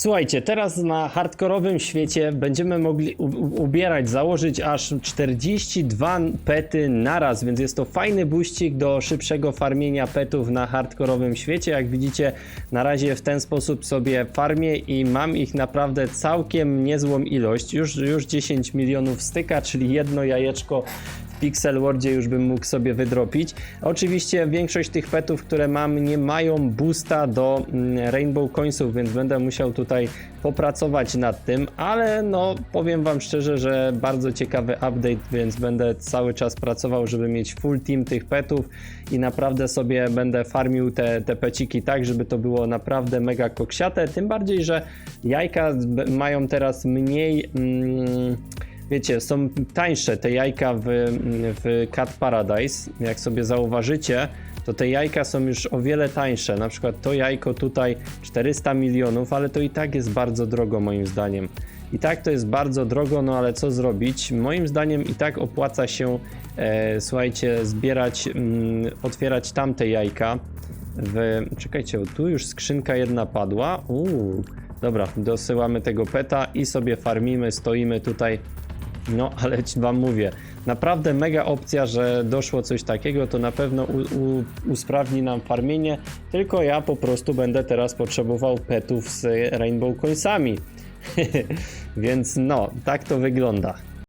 Słuchajcie, teraz na hardkorowym świecie będziemy mogli ubierać, założyć aż 42 pety naraz, więc jest to fajny buścik do szybszego farmienia petów na hardkorowym świecie. Jak widzicie, na razie w ten sposób sobie farmię i mam ich naprawdę całkiem niezłą ilość. Już, już 10 milionów styka, czyli jedno jajeczko Pixel Worldzie już bym mógł sobie wydropić. Oczywiście większość tych petów, które mam, nie mają boosta do mm, Rainbow Coinsów, więc będę musiał tutaj popracować nad tym, ale no powiem wam szczerze, że bardzo ciekawy update, więc będę cały czas pracował, żeby mieć full team tych petów i naprawdę sobie będę farmił te, te peciki tak, żeby to było naprawdę mega koksiate, tym bardziej, że jajka mają teraz mniej... Mm, Wiecie, są tańsze te jajka w, w Cat Paradise. Jak sobie zauważycie, to te jajka są już o wiele tańsze. Na przykład to jajko tutaj 400 milionów, ale to i tak jest bardzo drogo moim zdaniem. I tak to jest bardzo drogo, no ale co zrobić? Moim zdaniem i tak opłaca się, e, słuchajcie, zbierać, mm, otwierać tamte jajka. W, czekajcie, tu już skrzynka jedna padła. Uuu, dobra, dosyłamy tego peta i sobie farmimy, stoimy tutaj no, ale ci wam mówię, naprawdę mega opcja, że doszło coś takiego, to na pewno usprawni nam farmienie, tylko ja po prostu będę teraz potrzebował petów z Rainbow Coinsami. Więc no, tak to wygląda.